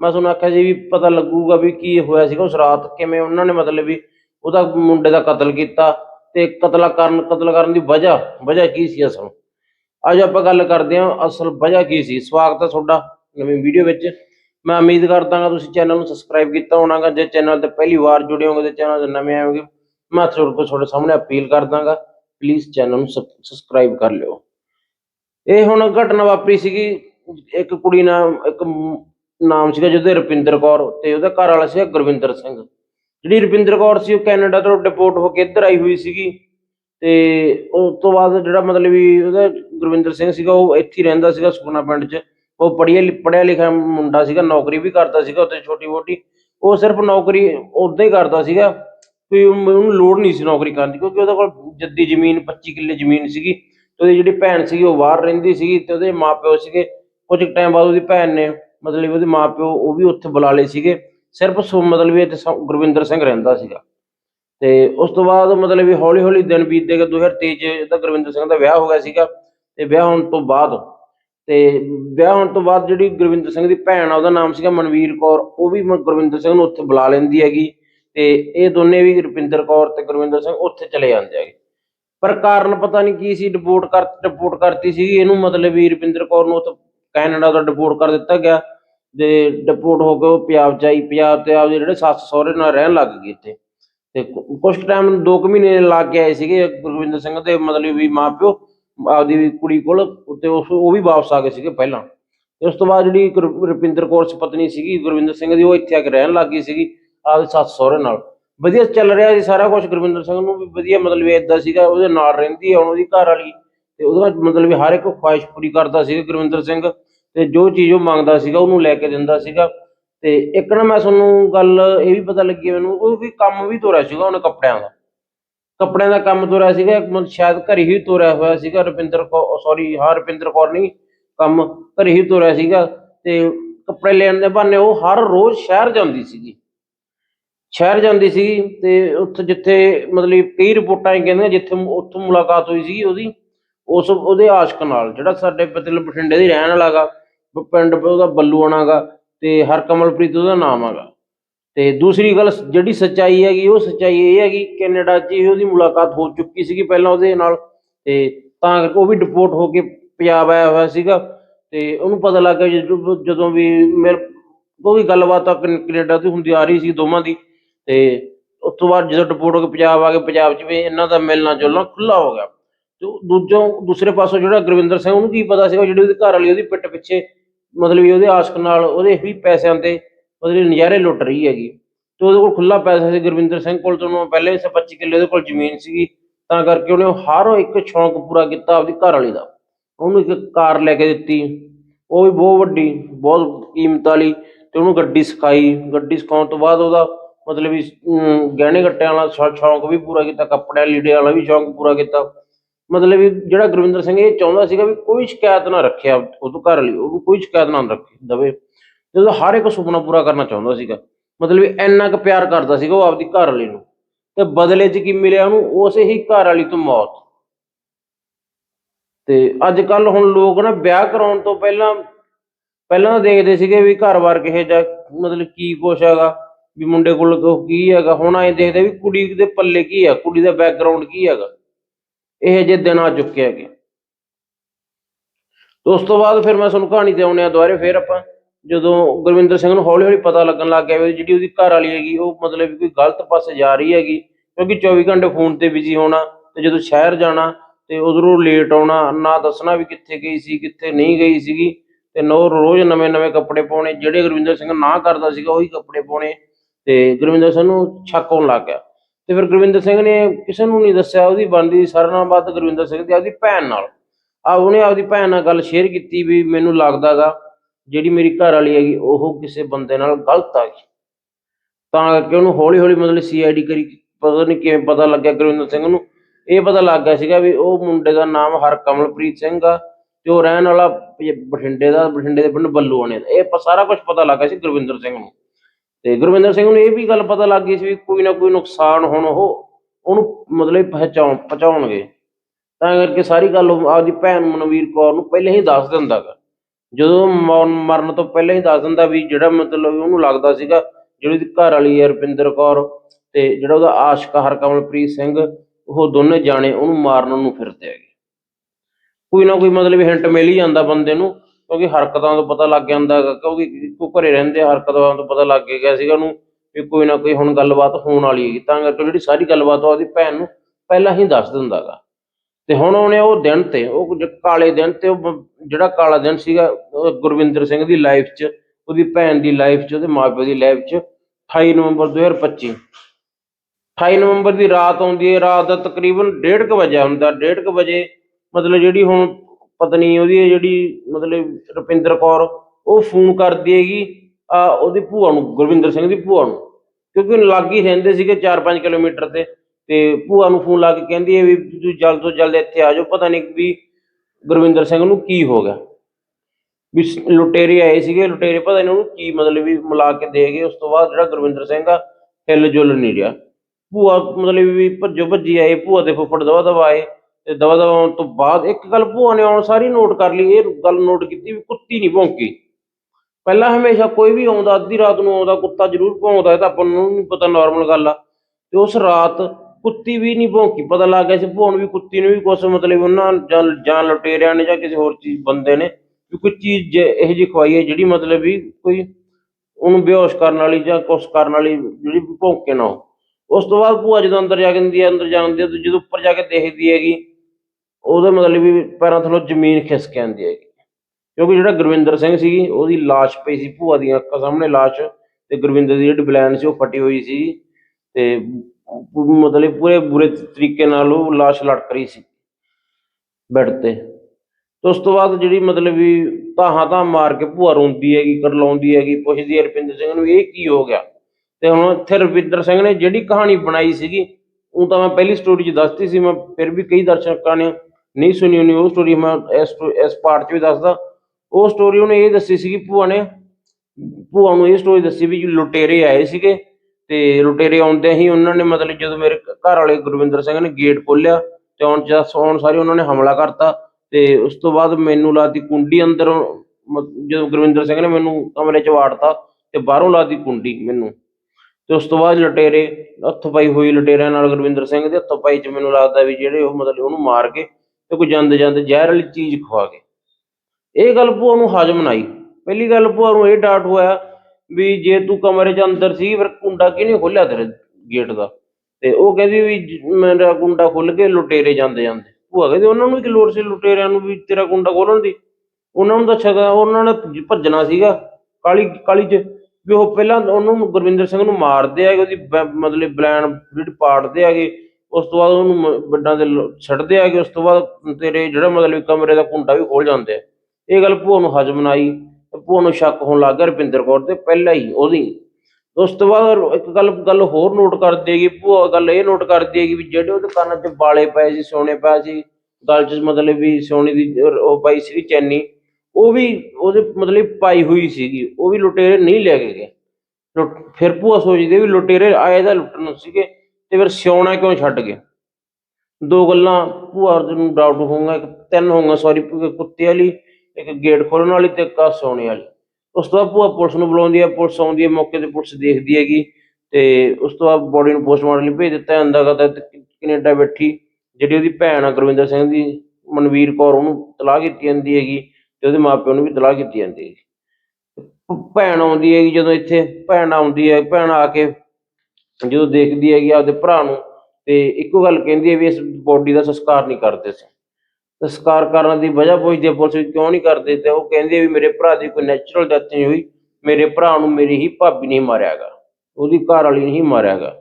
Speaker 1: ਮੈਂ ਤੁਹਾਨੂੰ ਆਖਿਆ ਸੀ ਵੀ ਪਤਾ ਲੱਗੂਗਾ ਵੀ ਕੀ ਹੋਇਆ ਸੀਗਾ ਉਸ ਰਾਤ, ਕਿਵੇਂ ਉਹਨਾਂ ਨੇ ਮਤਲਬ ਵੀ ਉਹਦਾ ਮੁੰਡੇ ਦਾ ਕਤਲ ਕੀਤਾ ਤੇ ਕਤਲ ਕਰਨ ਕਤਲ ਕਰਨ ਦੀ ਵਜ੍ਹਾ ਵਜ੍ਹਾ ਕੀ ਸੀ ਅਸਲ? ਅੱਜ ਆਪਾਂ ਗੱਲ ਕਰਦੇ ਹਾਂ ਅਸਲ ਵਜ੍ਹਾ ਕੀ ਸੀ। ਸਵਾਗਤ ਹੈ ਤੁਹਾਡਾ ਨਵੀਂ ਵੀਡੀਓ ਵਿੱਚ। ਮੈਂ ਉਮੀਦ ਕਰਦਾ ਹਾਂ ਤੁਸੀਂ ਚੈਨਲ ਨੂੰ ਸਬਸਕ੍ਰਾਈਬ ਕੀਤਾ ਹੋਣਾਗਾ। ਜੇ ਚੈਨਲ ਤੇ ਪਹਿਲੀ ਵਾਰ ਜੁੜੇ ਹੋਗੇ ਤੇ ਚੈਨਲ ਤੇ ਨਵੇਂ ਆਏ ਹੋਗੇ ਮੈਂ ਤੁਹਾਡੇ ਕੋਲ ਤੁਹਾਡੇ ਸਾਹਮਣੇ ਅਪੀਲ ਕਰਦਾਗਾ ਪਲੀਜ਼ ਚੈਨਲ ਨੂੰ ਸਬਸਕ੍ਰਾਈਬ ਕਰ ਲਿਓ। ਇਹ ਹੁਣ ਘਟਨਾ ਵਾਪਰੀ ਸੀਗੀ, ਇੱਕ ਕੁੜੀ ਨਾਮ ਇੱਕ ਨਾਮ ਸੀਗਾ ਜਿਹਦੇ ਰੁਪਿੰਦਰ ਕੌਰ ਤੇ ਉਹਦਾ ਘਰ ਵਾਲਾ ਸੀਗਾ ਗੁਰਵਿੰਦਰ ਸਿੰਘ। ਜਿਹੜੀ ਰੁਪਿੰਦਰ ਕੌਰ ਸੀ ਉਹ ਕੈਨੇਡਾ ਤੋਂ ਡਿਪੋਰਟ ਹੋ ਕੇ ਇੱਧਰ ਆਈ ਹੋਈ ਸੀਗੀ ਤੇ ਉਸ ਤੋਂ ਬਾਅਦ ਜਿਹੜਾ ਮਤਲਬ ਵੀ ਉਹਦਾ ਗੁਰਵਿੰਦਰ ਸਿੰਘ ਸੀਗਾ, ਉਹ ਇੱਥੇ ਹੀ ਰਹਿੰਦਾ ਸੀਗਾ ਸੁਖਨਾ ਪਿੰਡ 'ਚ। ਉਹ ਪੜ੍ਹਿਆ ਪੜਿਆ ਲਿਖਿਆ ਮੁੰਡਾ ਸੀਗਾ, ਨੌਕਰੀ ਵੀ ਕਰਦਾ ਸੀਗਾ, ਉੱਥੇ ਛੋਟੀ ਮੋਟੀ ਉਹ ਸਿਰਫ ਨੌਕਰੀ ਉਦਾਂ ਹੀ ਕਰਦਾ ਸੀਗਾ। ਕੋਈ ਉਹਨੂੰ ਲੋੜ ਨਹੀਂ ਸੀ ਨੌਕਰੀ ਕਰਨ ਦੀ, ਕਿਉਂਕਿ ਉਹਦੇ ਕੋਲ ਜੱਦੀ ਜ਼ਮੀਨ 25 ਕਿੱਲੇ ਜ਼ਮੀਨ ਸੀਗੀ ਤੇ ਉਹਦੀ ਜਿਹੜੀ ਭੈਣ ਸੀਗੀ ਉਹ ਬਾਹਰ ਰਹਿੰਦੀ ਸੀਗੀ ਤੇ ਉਹਦੇ ਮਾਪਿਓ ਸੀਗੇ। ਕੁਝ ਟਾਈਮ ਬਾਅਦ ਉਹਦੀ ਭੈਣ ਨੇ ਮਤਲਬ ਉਹਦੇ ਮਾਪਿਓ ਉਹ ਵੀ ਉੱਥੇ ਬੁਲਾ ਲਏ ਸੀਗੇ। ਸਿਰਫ ਸੋ ਮਤਲਬ ਇਹ ਤੇ ਸ- ਗੁਰਵਿੰਦਰ ਸਿੰਘ ਰਹਿੰਦਾ ਸੀਗਾ। ਤੇ ਉਸ ਤੋਂ ਬਾਅਦ ਮਤਲਬ ਵੀ ਹੌਲੀ ਹੌਲੀ ਦਿਨ ਬੀਤਦੇ ਗਏ 2023 ਚ ਇਹਦਾ ਗੁਰਵਿੰਦਰ ਸਿੰਘ ਦਾ ਵਿਆਹ ਹੋ ਗਿਆ ਸੀਗਾ ਤੇ ਵਿਆਹ ਹੋਣ ਤੋਂ ਬਾਅਦ, ਤੇ ਵਿਆਹ ਹੋਣ ਤੋਂ ਬਾਅਦ ਜਿਹੜੀ ਗੁਰਵਿੰਦਰ ਸਿੰਘ ਦੀ ਭੈਣ ਆ, ਉਹਦਾ ਨਾਮ ਸੀਗਾ ਮਨਵੀਰ ਕੌਰ, ਉਹ ਵੀ ਮ- ਗੁਰਵਿੰਦਰ ਸਿੰਘ ਨੂੰ ਉੱਥੇ ਬੁਲਾ ਲੈਂਦੀ ਹੈਗੀ। ਤੇ ਇਹ ਦੋਨੇ ਵੀ ਰੁਪਿੰਦਰ ਕੌਰ ਤੇ ਗੁਰਵਿੰਦਰ ਸਿੰਘ ਉੱਥੇ ਚਲੇ ਜਾਂਦੇ ਹੈਗੇ। ਪਰ ਕਾਰਨ ਪਤਾ ਨਹੀਂ ਕੀ ਸੀ ਡਿਪੋਰਟ ਕਰ ਡਿਪੋਰਟ ਕਰਤੀ ਸੀਗੀ। ਇਹਨੂੰ ਮਤਲਬ ਵੀ ਰੁਪਿੰਦਰ ਕੌਰ ਨੂੰ ਉੱਥੇ ਕੈਨੇਡਾ ਦਾ ਡਿਪੋਰਟ ਕਰ ਦਿੱਤਾ ਗਿਆ ਤੇ ਡਿਪੋਰਟ ਹੋ ਕੇ ਉਹ ਪੰਜਾਬ ਚ ਆਈ। ਪੰਜਾਬ ਤੇ ਆਪਦੇ ਜਿਹੜੇ ਸੱਸ ਸਹੁਰੇ ਨਾਲ ਰਹਿਣ ਲੱਗ ਗਈ ਇੱਥੇ। ਤੇ ਕੁ- ਕੁਛ ਟਾਈਮ 2 ਮਹੀਨੇ ਲੱਗ ਕੇ ਆਏ ਸੀਗੇ ਗੁਰਵਿੰਦਰ ਸਿੰਘ ਦੇ ਮਤਲਬ ਵੀ ਮਾਪਿਓ ਆਪਦੀ ਵੀ ਕੁੜੀ ਕੋਲ ਤੇ ਉਸ, ਉਹ ਵੀ ਵਾਪਸ ਆ ਗਏ ਸੀਗੇ ਪਹਿਲਾਂ। ਤੇ ਉਸ ਤੋਂ ਬਾਅਦ ਜਿਹੜੀ ਗੁਰ- ਰੁਪਿੰਦਰ ਕੌਰ ਸੀ ਪਤਨੀ ਸੀਗੀ ਗੁਰਵਿੰਦਰ ਸਿੰਘ ਦੀ, ਉਹ ਇੱਥੇ ਆ ਕੇ ਰਹਿਣ ਲੱਗ ਗਈ ਸੀਗੀ। ਆਪਦੇ ਸੱਸ ਸਹੁਰੇ ਨਾਲ। ਵਧੀਆ ਚੱਲ ਰਿਹਾ ਸੀ ਸਾਰਾ ਕੁਝ ਗੁਰਵਿੰਦਰ ਸਿੰਘ ਨੂੰ ਵੀ ਵਧੀਆ ਮਤਲਬ ਇਦਾਂ ਸੀਗਾ, ਉਹਦੇ ਨਾਲ ਰਹਿੰਦੀ ਆ ਹੁਣ ਉਹਦੀ ਘਰ ਵਾਲੀ ਤੇ ਉਹਦਾ ਮਤਲਬ ਹਰ ਇੱਕ ਖੁਆਇਸ਼ ਪੂਰੀ ਕਰਦਾ ਸੀਗਾ ਗੁਰਵਿੰਦਰ ਸਿੰਘ ਤੇ ਜੋ ਚੀਜ਼ ਉਹ ਮੰਗਦਾ ਸੀਗਾ ਉਹਨੂੰ ਲੈ ਕੇ ਦਿੰਦਾ ਸੀਗਾ। ਤੇ ਇੱਕ ਨਾ ਮੈਂ ਤੁਹਾਨੂੰ ਗੱਲ ਇਹ ਵੀ ਪਤਾ ਲੱਗੀ ਮੈਨੂੰ, ਉਹ ਵੀ ਕੰਮ ਵੀ ਤੋਰਿਆ ਸੀਗਾ ਉਹਨੇ ਕੱਪੜਿਆਂ ਦਾ। ਕੱਪੜਿਆਂ ਦਾ ਕੰਮ ਤੋਰਿਆ ਸੀਗਾ ਮਤਲਬ ਸ਼ਾਇਦ ਘਰੇ ਹੀ ਤੋਰਿਆ ਹੋਇਆ ਸੀਗਾ, ਰੁਪਿੰਦਰ ਕੌਰ ਸੌਰੀ ਹਾਂ, ਰੁਪਿੰਦਰ ਕੌਰ ਨਹੀਂ, ਕੰਮ ਘਰੇ ਹੀ ਤੋਰਿਆ ਸੀਗਾ। ਤੇ ਕੱਪੜੇ ਲੈਣ ਦੇ ਬਹਾਨੇ ਉਹ ਹਰ ਰੋਜ਼ ਸ਼ਹਿਰ ਜਾਂਦੀ ਸੀਗੀ। ਸ਼ਹਿਰ ਜਾਂਦੀ ਸੀ ਤੇ ਉੱਥੇ ਜਿੱਥੇ ਮਤਲਬ ਕਈ ਰਿਪੋਰਟਾਂ ਇਹ ਕਹਿੰਦੀਆਂ ਜਿੱਥੇ ਉੱਥੋਂ ਮੁਲਾਕਾਤ ਹੋਈ ਸੀ ਉਹਦੀ, ਉਸ ਉਹਦੇ ਆਸ਼ਕ ਨਾਲ, ਜਿਹੜਾ ਸਾਡੇ ਮਤਲਬ ਬਠਿੰਡੇ ਦੀ ਰਹਿਣ ਵਾਲਾ ਗਾ ਪਿੰਡ ਉਹਦਾ ਬੱਲੂਆਣਾ ਗਾ ਤੇ ਹਰਕਮਲਪ੍ਰੀਤ ਉਹਦਾ ਨਾਮ ਹੈਗਾ। ਤੇ ਦੂਸਰੀ ਗੱਲ ਜਿਹੜੀ ਸੱਚਾਈ ਹੈਗੀ, ਉਹ ਸੱਚਾਈ ਇਹ ਹੈਗੀ, ਕੈਨੇਡਾ 'ਚ ਹੀ ਉਹਦੀ ਮੁਲਾਕਾਤ ਹੋ ਚੁੱਕੀ ਸੀਗੀ ਪਹਿਲਾਂ ਉਹਦੇ ਨਾਲ ਤੇ ਤਾਂ ਕਰਕੇ ਉਹ ਵੀ ਡਿਪੋਰਟ ਹੋ ਕੇ ਪੰਜਾਬ ਆਇਆ ਹੋਇਆ ਸੀਗਾ ਤੇ ਉਹਨੂੰ ਪਤਾ ਲੱਗ ਗਿਆ ਜਦੋਂ ਜਦੋਂ ਵੀ ਮੇਰੇ ਉਹ ਵੀ ਗੱਲਬਾਤ ਕੈਨੇਡਾ ਦੀ ਹੁੰਦੀ ਆ ਰਹੀ ਸੀ ਦੋਵਾਂ ਦੀ ਤੇ ਉਸ ਤੋਂ ਬਾਅਦ ਜਦੋਂ ਡਿਪੋਰਟ ਹੋ ਕੇ ਪੰਜਾਬ ਆ ਗਏ, ਪੰਜਾਬ 'ਚ ਵੀ ਇਹਨਾਂ ਦਾ ਮਿਲਣਾ ਜੁਲਣਾ ਖੁੱਲਾ ਹੋ ਗਿਆ। ਤੇ ਦੂਜੋਂ ਦੂਸਰੇ ਪਾਸੋਂ ਜਿਹੜਾ ਗੁਰਵਿੰਦਰ ਸਿੰਘ, ਉਹਨੂੰ ਕੀ ਪਤਾ ਸੀਗਾ ਜਿਹੜੀ ਉਹਦੀ ਘਰ ਵਾਲੀ ਉਹਦੀ ਪਿੱਠ ਪਿੱਛੇ ਮਤਲਬ ਵੀ ਉਹਦੇ ਆਸ਼ਕ ਨਾਲ ਉਹਦੇ ਵੀ ਪੈਸਿਆਂ ਤੇ ਉਹਦੇ ਨਜ਼ਾਰੇ ਲੁੱਟ ਰਹੀ ਹੈਗੀ। ਤੇ ਉਹਦੇ ਕੋਲ ਖੁੱਲਾ ਪੈਸਾ ਸੀ ਗੁਰਵਿੰਦਰ ਸਿੰਘ ਕੋਲ, ਤੋਂ ਉਹਨੂੰ ਪਹਿਲੇ ਸੇ 25 ਕਿੱਲੇ ਉਹਦੇ ਕੋਲ ਜ਼ਮੀਨ ਸੀਗੀ। ਤਾਂ ਕਰਕੇ ਉਹਨੇ ਹਰ ਇੱਕ ਸ਼ੌਂਕ ਪੂਰਾ ਕੀਤਾ ਆਪਦੀ ਘਰ ਵਾਲੀ ਦਾ। ਉਹਨੂੰ ਇੱਕ ਕਾਰ ਲੈ ਕੇ ਦਿੱਤੀ। ਉਹ ਵੀ ਬਹੁਤ ਵੱਡੀ, ਬਹੁਤ ਕੀਮਤ ਵਾਲੀ, ਤੇ ਉਹਨੂੰ ਗੱਡੀ ਸਿਖਾਈ। ਗੱਡੀ ਸਿਖਾਉਣ ਤੋਂ ਬਾਅਦ ਉਹਦਾ ਮਤਲਬ ਵੀ ਅਮ, ਗਹਿਣੇ ਗੱਟਿਆਂ ਵਾਲਾ ਸ਼ੌਂਕ ਵੀ ਪੂਰਾ ਕੀਤਾ ਕੱਪੜਿਆਂ ਲੀੜੇ ਵਾਲਾ ਵੀ ਸ਼ੌਂਕ ਪੂਰਾ ਕੀਤਾ। ਮਤਲਬ ਵੀ ਜਿਹੜਾ ਗੁਰਵਿੰਦਰ ਸਿੰਘ ਇਹ ਚਾਹੁੰਦਾ ਸੀਗਾ ਵੀ ਕੋਈ ਸ਼ਿਕਾਇਤ ਨਾ ਰੱਖਿਆ ਉਹਦੋਂ ਘਰ ਲਈ ਉਹਨੂੰ ਕੋਈ ਸ਼ਿਕਾਇਤ ਨਾ ਰੱਖੇ ਦਵੇ। ਜਦੋਂ ਹਰ ਇੱਕ ਸੁਪਨਾ ਪੂਰਾ ਕਰਨਾ ਚਾਹੁੰਦਾ ਸੀਗਾ ਮਤਲਬ ਵੀ ਇੰਨਾ ਕੁ ਪਿਆਰ ਕਰਦਾ ਸੀਗਾ ਉਹ ਆਪਦੀ ਘਰ ਵਾਲੀ ਨੂੰ। ਤੇ ਬਦਲੇ 'ਚ ਕੀ ਮਿਲਿਆ ਉਹਨੂੰ? ਉਸੇ ਹੀ ਘਰ ਵਾਲੀ ਤੋਂ ਮੌਤ। ਤੇ ਅੱਜ ਕੱਲ ਹੁਣ ਲੋਕ ਨਾ ਵਿਆਹ ਕਰਾਉਣ ਤੋਂ ਪਹਿਲਾਂ ਪਹਿਲਾਂ ਤਾਂ ਦੇਖਦੇ ਸੀਗੇ ਵੀ ਘਰ-ਬਾਰ ਕਿਹੋ ਜਾ ਮਤਲਬ ਕੀ ਕੁਛ ਹੈਗਾ। ਵੀ ਮੁੰਡੇ ਕੋਲ ਕੀ ਹੈਗਾ? ਹੁਣ ਐ ਦੇਖਦੇ ਵੀ ਕੁੜੀ ਦੇ ਪੱਲੇ ਕੀ ਹੈ ਕੁੜੀ ਦਾ ਬੈਕਗ੍ਰਾਉਂਡ ਕੀ ਹੈਗਾ? ਇਹ ਜਿਹੇ ਦਿਨ ਆ ਚੁੱਕੇ ਹੈਗੇ। ਤੇ ਉਸ ਤੋਂ ਬਾਅਦ ਫਿਰ ਮੈਂ ਤੁਹਾਨੂੰ ਕਹਾਣੀ ਤੇ ਆਉਣੇ ਆ ਦੁਬਾਰੇ, ਫਿਰ ਆਪਾਂ ਜਦੋਂ ਗੁਰਵਿੰਦਰ ਸਿੰਘ ਨੂੰ ਹੌਲੀ ਹੌਲੀ ਪਤਾ ਲੱਗਣ ਲੱਗ ਗਿਆ ਵੀ ਜਿਹੜੀ ਉਹਦੀ ਘਰ ਵਾਲੀ ਹੈਗੀ, ਉਹ ਮਤਲਬ ਵੀ ਕੋਈ ਗਲਤ ਪਾਸੇ ਜਾ ਰਹੀ ਹੈਗੀ, ਕਿਉਂਕਿ 24 ਘੰਟੇ ਫੋਨ ਤੇ ਬਿਜ਼ੀ ਹੋਣਾ ਤੇ ਜਦੋਂ ਸ਼ਹਿਰ ਜਾਣਾ ਤੇ ਉਧਰੋਂ ਲੇਟ ਆਉਣਾ, ਨਾ ਦੱਸਣਾ ਵੀ ਕਿੱਥੇ ਗਈ ਸੀ, ਕਿੱਥੇ ਨਹੀਂ ਗਈ ਸੀਗੀ ਤੇ ਨੋ ਰੋਜ਼ ਨਵੇਂ ਨਵੇਂ ਕੱਪੜੇ ਪਾਉਣੇ, ਜਿਹੜੇ ਗੁਰਵਿੰਦਰ ਸਿੰਘ ਨਾ ਕਰਦਾ ਸੀਗਾ, ਉਹੀ ਕੱਪੜੇ ਪਾਉਣੇ। ਤੇ ਗੁਰਵਿੰਦਰ ਸਿੰਘ ਨੂੰ ਸ਼ੱਕ ਹੋਣ ਲੱਗ ਗਿਆ। ਤੇ ਫਿਰ ਗੁਰਵਿੰਦਰ ਸਿੰਘ ਨੇ ਕਿਸੇ ਨੂੰ ਨਹੀਂ ਦੱਸਿਆ, ਉਹਦੀ ਬਣਦੀ ਸਾਰਿਆਂ ਨਾਲੋਂ ਵੱਧ ਗੁਰਵਿੰਦਰ ਸਿੰਘ ਦੀ ਆਪਦੀ ਭੈਣ ਨਾਲ। ਆ ਉਹਨੇ ਆਪਦੀ ਭੈਣ ਨਾਲ ਗੱਲ ਸ਼ੇਅਰ ਕੀਤੀ ਵੀ ਮੈਨੂੰ ਲੱਗਦਾਗਾ ਜਿਹੜੀ ਮੇਰੀ ਘਰ ਵਾਲੀ ਹੈਗੀ, ਉਹ ਕਿਸੇ ਬੰਦੇ ਨਾਲ ਗਲਤ ਆ ਗਈ। ਤਾਂ ਕਰਕੇ ਉਹਨੂੰ ਹੌਲੀ ਹੌਲੀ ਮਤਲਬ ਸੀਆਈਡੀ ਕਰੀ, ਪਤਾ ਨਹੀਂ ਕਿਵੇਂ ਪਤਾ ਲੱਗਿਆ ਗੁਰਵਿੰਦਰ ਸਿੰਘ ਨੂੰ। ਇਹ ਪਤਾ ਲੱਗ ਗਿਆ ਸੀਗਾ ਵੀ ਉਹ ਮੁੰਡੇ ਦਾ ਨਾਮ ਹਰ ਕਮਲਪ੍ਰੀਤ ਸਿੰਘ ਆ ਤੇ ਉਹ ਰਹਿਣ ਵਾਲਾ ਬਠਿੰਡੇ ਦਾ, ਬਠਿੰਡੇ ਦੇ ਪਿੰਡ ਬੱਲੂਆਣੇ ਦਾ। ਇਹ ਸਾਰਾ ਕੁਝ ਪਤਾ ਲੱਗ ਗਿਆ ਸੀ ਗੁਰਵਿੰਦਰ ਸਿੰਘ ਨੂੰ। ਤੇ ਗੁਰਵਿੰਦਰ ਸਿੰਘ ਨੂੰ ਇਹ ਵੀ ਗੱਲ ਪਤਾ ਲੱਗ ਗਈ ਸੀ ਵੀ ਕੋਈ ਨਾ ਕੋਈ ਨੁਕਸਾਨ ਹੁਣ ਉਹ, ਉਹਨੂੰ ਮਤਲਬ ਪਹੁੰਚਾਉਣ, ਪਹੁੰਚਾਉਣਗੇ। ਤਾਂ ਕਰਕੇ ਸਾਰੀ ਗੱਲ ਆਪਦੀ ਭੈਣ ਮਨਵੀਰ ਕੌਰ ਨੂੰ ਪਹਿਲਾਂ ਹੀ ਦੱਸ ਦਿੰਦਾ ਗਾ। ਜਦੋਂ ਮੌ- ਮਰਨ ਤੋਂ ਪਹਿਲਾਂ ਹੀ ਦੱਸ ਦਿੰਦਾ ਵੀ ਜਿਹੜਾ ਮਤਲਬ ਉਹਨੂੰ ਲੱਗਦਾ ਸੀਗਾ, ਜਿਹੜੀ ਉਹਦੀ ਘਰ ਵਾਲੀ ਹੈ ਰਪਿੰਦਰ ਕੌਰ ਤੇ ਜਿਹੜਾ ਉਹਦਾ ਆਸ਼ਕ ਹਰਕਮਲਪ੍ਰੀਤ ਸਿੰਘ, ਉਹ ਦੋਨੇ ਜਾਣੇ ਉਹਨੂੰ ਮਾਰਨ ਨੂੰ ਫਿਰਦੇ ਹੈਗੇ। ਕੋਈ ਨਾ ਕੋਈ ਮਤਲਬ ਹਿੰਟ ਮਿਲ ਹੀ ਜਾਂਦਾ ਬੰਦੇ ਨੂੰ। ਕਿਉਂਕਿ ਹਰਕਤਾਂ ਤੋਂ ਪਤਾ ਲੱਗ ਜਾਂਦਾ ਹੈਗਾ ਕਿਉਂਕਿ ਇੱਕੋ ਘਰੇ ਰਹਿੰਦੇ ਆ, ਹਰਕਤਾਂ ਤੋਂ ਪਤਾ ਲੱਗ ਗਿਆ ਸੀਗਾ ਉਹਨੂੰ ਵੀ ਕੋਈ ਨਾ ਕੋਈ ਹੁਣ ਗੱਲਬਾਤ ਹੋਣ ਵਾਲੀ ਹੈਗੀ। ਤਾਂ ਕਰਕੇ ਜਿਹੜੀ ਸਾਰੀ ਗੱਲਬਾਤ ਉਹ ਉਹਦੀ ਭੈਣ ਨੂੰ ਪਹਿਲਾਂ ਹੀ ਦੱਸ ਦਿੰਦਾ ਗਾ। ਤੇ ਹੁਣ ਉਹਨੇ ਉਹ ਦਿਨ ਤੇ ਉਹ ਜ- ਕਾਲੇ ਦਿਨ ਤੇ ਉਹ ਬ- ਜਿਹੜਾ ਕਾਲਾ ਦਿਨ ਸੀਗਾ ਉਹ ਗੁਰਵਿੰਦਰ ਸਿੰਘ ਦੀ ਲਾਈਫ 'ਚ ਉਹਦੀ ਭੈਣ ਦੀ ਲਾਈਫ 'ਚ ਉਹਦੇ ਮਾਪਿਓ ਦੀ ਲਾਈਫ 'ਚ 28 ਨਵੰਬਰ 2025 28 ਨਵੰਬਰ ਦੀ ਰਾਤ ਆਉਂਦੀ ਹੈ ਰਾਤ ਦਾ ਤਕਰੀਬਨ 1:30 ਵਜੇ ਹੁੰਦਾ 1:30 ਵਜੇ ਮਤਲਬ ਜਿਹੜੀ ਹੁਣ ਪਤਨੀ ਉਹਦੀ ਹੈ ਜਿਹੜੀ ਮਤਲਬ ਰੁਪਿੰਦਰ ਕੌਰ, ਉਹ ਫੋਨ ਕਰਦੀ ਹੈਗੀ, ਆ ਉਹਦੀ ਭੂਆ ਨੂੰ, ਗੁਰਵਿੰਦਰ ਸਿੰਘ ਦੀ ਭੂਆ ਨੂੰ। ਕਿਉਂਕਿ ਉਹ ਲਾਗੇ ਹੀ ਰਹਿੰਦੇ ਸੀਗੇ 4-5 ਕਿਲੋਮੀਟਰ ਤੇ ਤੇ ਭੂਆ ਨੂੰ ਫੋਨ ਲਾ ਕੇ ਕਹਿੰਦੀ ਹੈ ਵੀ ਤੁਸੀਂ ਜਲਦ ਤੋਂ ਜਲਦ ਇੱਥੇ ਆ ਜਾਓ, ਪਤਾ ਨਹੀਂ ਵੀ ਗੁਰਵਿੰਦਰ ਸਿੰਘ ਨੂੰ ਕੀ ਹੋ ਗਿਆ। ਵੀ ਲੁਟੇਰੇ ਆਏ ਸੀਗੇ, ਲੁਟੇਰੇ ਪਤਾ ਨਹੀਂ ਉਹਨੂੰ ਕੀ ਮਤਲਬ ਵੀ ਮਿਲਾ ਕੇ ਦੇ ਗਏ, ਉਸ ਤੋਂ ਬਾਅਦ ਜਿਹੜਾ ਗੁਰਵਿੰਦਰ ਸਿੰਘ ਆ, ਹਿੱਲ ਜੁਲ ਨਹੀਂ ਰਿਹਾ। ਭੂਆ ਮਤਲਬ ਵੀ ਭੱਜੋ ਭੱਜੀ ਆਏ, ਭੂਆ ਦੇ ਫੁੱਫੜ ਦਵਾ ਦਵਾ ਆਏ। ਤੇ ਦਵਾ ਦਵਾ ਆਉਣ ਤੋਂ ਬਾਅਦ ਇੱਕ ਗੱਲ ਭੂਆ ਨੇ ਆਉਣ ਸਾਰੀ ਨੋਟ ਕਰ ਲਈ, ਇਹ ਗੱਲ ਨੋਟ ਕੀਤੀ ਵੀ ਕੁੱਤੀ ਨਹੀਂ ਭੌਂਕੀ। ਪਹਿਲਾਂ ਹਮੇਸ਼ਾ ਕੋਈ ਵੀ ਆਉਂਦਾ, ਅੱਧੀ ਰਾਤ ਨੂੰ ਆਉਂਦਾ, ਕੁੱਤਾ ਜ਼ਰੂਰ ਭੌਂਕਦਾ, ਇਹ ਤਾਂ ਆਪਾਂ ਨੂੰ ਨਹੀਂ ਪਤਾ ਨਾਰਮਲ ਗੱਲ ਆ। ਤੇ ਉਸ ਰਾਤ ਕੁੱਤੀ ਵੀ ਨਹੀਂ ਭੌਂਕੀ, ਪਤਾ ਲੱਗ ਗਿਆ ਸੀ ਭੂਆ ਨੂੰ ਵੀ ਕੁੱਤੀ ਨੂੰ ਵੀ ਕੁਛ ਮਤਲਬ ਉਹਨਾਂ ਜਾਂ ਲੁਟੇਰਿਆਂ ਨੇ ਜਾਂ ਕਿਸੇ ਹੋਰ ਚੀਜ਼ ਬੰਦੇ ਨੇ ਵੀ ਕੋਈ ਚੀਜ਼ ਜੇ ਇਹੋ ਜਿਹੀ ਖਵਾਈ ਹੈ ਜਿਹੜੀ ਮਤਲਬ ਵੀ ਕੋਈ ਉਹਨੂੰ ਬੇਹੋਸ਼ ਕਰਨ ਵਾਲੀ ਜਾਂ ਕੁਛ ਕਰਨ ਵਾਲੀ ਜਿਹੜੀ ਭੌਂਕੇ ਨਾ ਹੋ ਉਸ ਤੋਂ ਬਾਅਦ ਭੂਆ ਜਦੋਂ ਅੰਦਰ ਜਾ ਕੇ ਹੈ ਅੰਦਰ ਜਾਂਦੀ ਹੈ ਜਦੋਂ ਉੱਪਰ ਜਾ ਕੇ ਦੇਖਦੀ ਹੈਗੀ ਉਹਦਾ ਮਤਲਬ ਵੀ ਪੈਰਾਂ ਥੱਲੋਂ ਜ਼ਮੀਨ ਖਿਸਕ ਆਉਂਦੀ ਹੈਗੀ। ਕਿਉਂਕਿ ਜਿਹੜਾ ਗੁਰਵਿੰਦਰ ਸਿੰਘ ਸੀਗੀ, ਉਹਦੀ ਲਾਸ਼ ਪਈ ਸੀ ਭੂਆ ਦੀਆਂ ਅੱਖਾਂ ਸਾਹਮਣੇ, ਲਾਸ਼ ਤੇ ਗੁਰਵਿੰਦਰ ਦੀ ਜਿਹੜੀ ਬਲੈਨ ਸੀ ਉਹ ਫਟੀ ਹੋਈ ਸੀ ਤੇ ਮਤਲਬ ਪੂਰੇ ਬੁਰੇ ਤਰੀਕੇ ਨਾਲ ਉਹ ਲਾਸ਼ ਲਟਕ ਰਹੀ ਸੀ ਬੈੱਡ ਤੇ। ਉਸ ਤੋਂ ਬਾਅਦ ਜਿਹੜੀ ਮਤਲਬ ਵੀ ਧਾਹਾਂ ਧਾਹ ਮਾਰ ਕੇ ਭੂਆ ਰੋਂਦੀ ਹੈਗੀ ਕਰਲਾਉਂਦੀ ਹੈਗੀ, ਪੁੱਛਦੀ ਹੈ ਰਪਿੰਦਰ ਸਿੰਘ ਨੂੰ ਇਹ ਕੀ ਹੋ ਗਿਆ? ਤੇ ਹੁਣ ਇੱਥੇ ਰਵਿੰਦਰ ਸਿੰਘ ਨੇ ਜਿਹੜੀ ਕਹਾਣੀ ਬਣਾਈ ਸੀਗੀ, ਉਹ ਤਾਂ ਮੈਂ ਪਹਿਲੀ ਸਟੋਰੀ 'ਚ ਦੱਸਤੀ ਸੀ, ਮੈਂ ਫਿਰ ਵੀ ਕਈ ਦਰਸ਼ਕਾਂ ਨੇ ਨਹੀਂ ਸੁਣੀ ਉਹਨੇ, ਉਹ ਸਟੋਰੀ ਮੈਂ ਇਸ ਇਸ ਪਾਰਟ 'ਚ ਵੀ ਦੱਸਦਾ। ਉਹ ਸਟੋਰੀ ਉਹਨੇ ਇਹ ਦੱਸੀ ਸੀਗੀ ਭੂਆ ਨੇ, ਭੂਆ ਨੂੰ ਇਹ ਸਟੋਰੀ ਦੱਸੀ ਵੀ ਲੁਟੇਰੇ ਆਏ ਸੀਗੇ ਤੇ ਲੁਟੇਰੇ ਆਉਂਦੇ ਹੀ ਉਹਨਾਂ ਨੇ ਮਤਲਬ ਜਦੋਂ ਮੇਰੇ ਘਰ ਵਾਲੇ ਗੁਰਵਿੰਦਰ ਸਿੰਘ ਨੇ ਗੇਟ ਖੋਲ੍ਹਿਆ ਤੇ ਆਉਣ ਚ ਸੌਣ ਸਾਰੀ ਉਹਨਾਂ ਨੇ ਹਮਲਾ ਕਰਤਾ ਤੇ ਉਸ ਤੋਂ ਬਾਅਦ ਮੈਨੂੰ ਲਾਤੀ ਕੁੰਡੀ ਅੰਦਰ ਜਦੋਂ ਗੁਰਵਿੰਦਰ ਸਿੰਘ ਨੇ ਮੈਨੂੰ ਕਮਰੇ 'ਚ ਵਾੜਤਾ ਤੇ ਬਾਹਰੋਂ ਲਾਤੀ ਕੁੰਡੀ ਮੈਨੂੰ। ਤੇ ਉਸ ਤੋਂ ਬਾਅਦ ਲੁਟੇਰੇ, ਹੱਥ ਪਾਈ ਹੋਈ ਲੁਟੇਰਿਆਂ ਨਾਲ ਗੁਰਵਿੰਦਰ ਸਿੰਘ ਦੇ ਹੱਥ ਪਾਈ ਚ ਮੈਨੂੰ ਲੱਗਦਾ ਵੀ ਜਿਹੜੇ ਉਹ ਮਤਲਬ ਉਹਨੂੰ ਮਾਰ ਕੇ ਤੇ ਕੋਈ ਜਾਂਦੇ ਜਾਂਦੇ ਜ਼ਹਿਰ ਵਾਲੀ ਚੀਜ਼ ਖਵਾ ਗਏ ਇਹ ਗੱਲ ਭੂਆ ਨੂੰ ਹਜਮ ਨਾ ਪਹਿਲੀ ਗੱਲ ਭੂਆ ਨੂੰ ਇਹ ਡਾਟ ਹੋਇਆ ਵੀ ਜੇ ਤੂੰ ਕਮਰੇ 'ਚ ਅੰਦਰ ਸੀ, ਫਿਰ ਕੁੰਡਾ ਕਿਹਨੇ ਖੋਲਿਆ ਤੇਰੇ ਗੇਟ ਦਾ? ਤੇ ਉਹ ਕਹਿੰਦੀ ਵੀ ਮੇਰਾ ਕੁੰਡਾ ਖੁੱਲ ਕੇ ਲੁਟੇਰੇ ਜਾਂਦੇ ਜਾਂਦੇ। ਭੂਆ ਕਹਿੰਦੀ ਉਹਨਾਂ ਨੂੰ ਕੀ ਲੋੜ ਸੀ ਲੁਟੇਰਿਆਂ ਨੂੰ ਵੀ ਤੇਰਾ ਕੁੰਡਾ ਖੋਲਣ ਦੀ? ਉਹਨਾਂ ਨੂੰ ਤਾਂ ਛਗਾ ਉਹਨਾਂ ਨੇ ਭੱਜਣਾ ਸੀਗਾ ਕਾਲੀ ਕਾਲੀ 'ਚ। ਵੀ ਉਹ ਪਹਿਲਾਂ ਉਹਨੂੰ ਗੁਰਵਿੰਦਰ ਸਿੰਘ ਨੂੰ ਮਾਰਦੇ ਹੈਗੇ, ਉਹਦੀ ਮਤਲਬ ਬਲੈਨ ਜਿਹੜੀ ਪਾੜਦੇ ਹੈਗੇ। ਉਸ ਤੋਂ ਬਾਅਦ ਉਹਨੂੰ ਮ- ਵੱਡਾਂ ਦੇ ਲ- ਛੱਡਦੇ ਹੈਗੇ ਉਸ ਤੋਂ ਬਾਅਦ ਤੇਰੇ ਜਿਹੜਾ ਮਤਲਬ ਕਮਰੇ ਦਾ ਕੁੰਡਾ ਵੀ ਖੋਲ ਜਾਂਦੇ ਆ। ਇਹ ਗੱਲ ਭੂਆ ਨੂੰ ਹਜਮ ਨਾ ਆਈ ਭੂਆ ਨੂੰ ਸ਼ੱਕ ਹੋਣ ਲੱਗ ਗਿਆ ਰਪਿੰਦਰ ਕੌਰ ਤੇ ਪਹਿਲਾਂ ਹੀ ਉਹਦੀ। ਉਸ ਤੋਂ ਬਾਅਦ ਇੱਕ ਗੱਲ ਗੱਲ ਹੋਰ ਨੋਟ ਕਰਦੀ ਹੈਗੀ, ਭੂਆ ਗੱਲ ਇਹ ਨੋਟ ਕਰਦੀ ਹੈਗੀ ਵੀ ਜਿਹੜੇ ਉਹਦੇ ਕੰਨ 'ਚ ਬਾਲੇ ਪਏ ਸੀ, ਸੋਨੇ ਪਏ ਸੀ, ਗੱਲ 'ਚ ਮਤਲਬ ਵੀ ਸੋਨੇ ਦੀ ਉਹ ਪਾਈ ਸੀ ਚੈਨੀ, ਉਹ ਵੀ ਉਹਦੇ ਮਤਲਬ ਪਾਈ ਹੋਈ ਸੀਗੀ, ਉਹ ਵੀ ਲੁਟੇਰੇ ਨਹੀਂ ਲੈ ਕੇ ਗਏ। ਲੁੱਟ- ਫਿਰ ਭੂਆ ਸੋਚਦੀ ਵੀ ਲੁਟੇਰੇ ਆਏ ਦਾ ਲੁੱਟਣ ਸੀਗੇ। ਤੇ ਫਿਰ ਸਿਉਣਾ ਕਿਉਂ ਛੱਡ ਗਏ ਦੋ ਗੱਲਾਂ ਭੂਆ ਨੂੰ ਡਾਊਟ ਹੋਊਗਾ, ਇੱਕ ਤਿੰਨ ਹੋਊਗਾ ਸੌਰੀ ਕੁੱਤੇ ਵਾਲੀ, ਇੱਕ ਗੇਟ ਖੋਲਣ ਵਾਲੀ ਤੇ ਇੱਕ ਆਹ ਸੌਣੇ ਵਾਲੀ। ਉਸ ਤੋਂ ਬਾਅਦ ਭੂਆ ਪੁਲਿਸ ਨੂੰ ਬੁਲਾਉਂਦੀ ਹੈ ਪੁਲਿਸ ਆਉਂਦੀ ਹੈ ਮੌਕੇ ਤੇ ਪੁਲਿਸ ਦੇਖਦੀ ਹੈਗੀ ਤੇ ਉਸ ਤੋਂ ਬਾਅਦ ਬੋਡੀ ਨੂੰ ਪੋਸਟਮਾਰਟਮ ਲਈ ਭੇਜ ਦਿੱਤਾ ਜਾਂਦਾ ਹੈਗਾ ਤੇ ਕੈਨੇਡਾ ਬੈਠੀ। ਜਿਹੜੀ ਉਹਦੀ ਭੈਣ ਆ, ਗੁਰਵਿੰਦਰ ਸਿੰਘ ਦੀ, ਮਨਵੀਰ ਕੌਰ, ਉਹਨੂੰ ਤਲਾਕ ਕੀਤੀ ਜਾਂਦੀ ਹੈਗੀ ਤੇ ਉਹਦੇ ਮਾਪਿਆਂ ਨੂੰ ਵੀ ਤਲਾਕ ਕੀਤੀ ਜਾਂਦੀ ਹੈਗੀ। ਭੈਣ ਆਉਂਦੀ ਹੈਗੀ ਜਦੋਂ ਇੱਥੇ, ਭੈਣ ਆਉਂਦੀ ਹੈ, ਭੈਣ ਆ ਕੇ ਜਦੋਂ ਦੇਖਦੀ ਹੈਗੀ ਆਪਦੇ ਭਰਾ ਨੂੰ ਤੇ ਇੱਕੋ ਗੱਲ ਕਹਿੰਦੀ ਹੈ ਵੀ ਇਸ ਬੋਡੀ ਦਾ ਸੰਸਕਾਰ ਨਹੀਂ ਕਰਦੇ ਸੀ ਸੰਸਕਾਰ ਕਰਨ ਦੀ ਵਜ੍ਹਾ ਪੁੱਛਦੀ ਹੈ ਪੁਲਿਸ ਵੀ ਕਿਉਂ ਨਹੀਂ ਕਰਦੇ ਤੇ ਉਹ ਕਹਿੰਦੇ ਵੀ ਮੇਰੇ ਭਰਾ ਦੀ ਕੋਈ ਨੈਚੁਰਲ ਡੈਥ ਨਹੀਂ ਹੋਈ ਮੇਰੇ ਭਰਾ ਨੂੰ ਮੇਰੀ ਹੀ ਭਾਬੀ ਨੇ ਮਾਰਿਆਗਾ ਉਹਦੀ ਘਰ ਵਾਲੀ ਨੇ ਹੀ ਮਾਰਿਆਗਾ